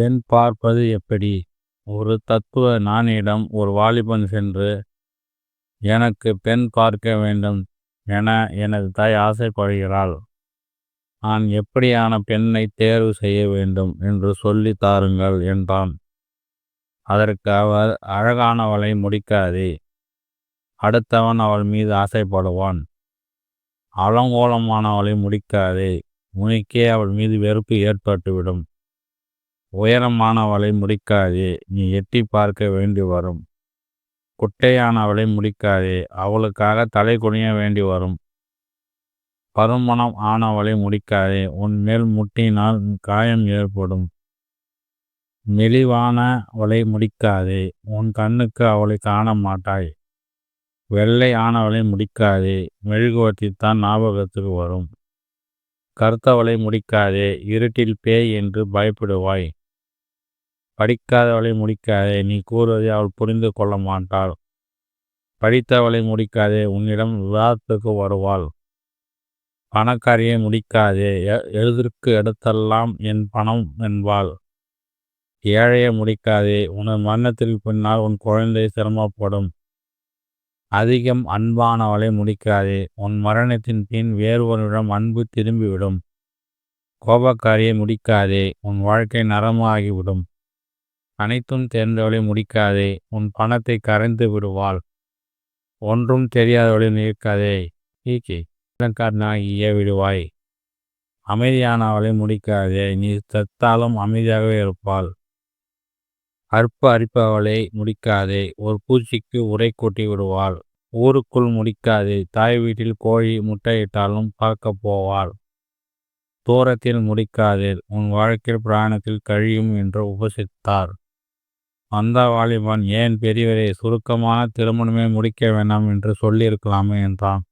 பெண் பார்ப்பது எப்படி? ஒரு தத்துவ ஞானியிடம் ஒரு வாலிபன் சென்று, எனக்கு பெண் பார்க்க வேண்டும் என எனது தாய் ஆசைப்படுகிறாள். நான் எப்படியான பெண்ணை தேர்வு செய்ய வேண்டும் என்று சொல்லித் தாருங்கள் என்றான். அதற்கு அவர், அழகானவளை முடிக்காதே. அடுத்தவன் அவள் மீது ஆசைப்படுவான். அலங்கோலமானவளை முடிக்காதே. உனக்கே அவள் மீது வெறுப்பு ஏற்பட்டுவிடும். உயரமானவளை முடிக்காதே. நீ எட்டிப் பார்க்க வேண்டி வரும். குட்டையானவளை முடிக்காதே. அவளுக்காக தலை குனிய வேண்டி வரும். பருமணம் ஆனவளை முடிக்காதே. உன் மேல் முட்டினால் காயம் ஏற்படும். மெலிவானவளை முடிக்காதே. உன் கண்ணுக்கு அவளை காண மாட்டாய். வெள்ளை ஆனவளை முடிக்காதே. மெழுகுவர்த்தித்தான் ஞாபகத்துக்கு வரும். கருத்தவளை முடிக்காதே. இருட்டில் பேய் என்று பயப்படுவாய். படிக்காதவளை முடிக்காதே. நீ கூறுவதை அவள் புரிந்து கொள்ள மாட்டாள். படித்தவளை முடிக்காதே. உன்னிடம் விவாதத்துக்கு வருவாள். பணக்காரியை முடிக்காதே. எழுதிற்கு எடுத்தெல்லாம் என் பணம் என்பாள். ஏழையை முடிக்காதே. உனது மரணத்திற்கு பின்னால் உன் குழந்தை சிரமப்படும். அதிகம் அன்பானவளை முடிக்காதே. உன் மரணத்தின் பின் வேறொருவனிடம் அன்பு திரும்பிவிடும். கோபக்காரியை முடிக்காதே. உன் வாழ்க்கை நரமாகிவிடும் அனைத்தும் தெரிந்தவளை முடிக்காதே. உன் பணத்தை கரைந்து விடுவாள். ஒன்றும் தெரியாதவளை முடிக்காதே. இலக்காரனாகியே விடுவாய். அமைதியானவளை முடிக்காதே. நீ செத்தாலும் அமைதியாகவே இருப்பாள். அற்ப அரிப்பவளை முடிக்காதே. ஒரு பூச்சிக்கு உரை கூட்டி விடுவாள். ஊருக்குள் முடிக்காதே. தாய் வீட்டில் கோழி முட்டையிட்டாலும் பார்க்க போவாள். தூரத்தில் முடிக்காதே உன் வாழ்க்கையில் பிரயாணத்தில் கழியும் என்று உபசித்தார் அந்த வாலிபன் ஏன் பெரியவரே சுருக்கமான திருமணமே முடிக்க வேண்டாம் என்று சொல்லியிருக்கலாமே என்றான்.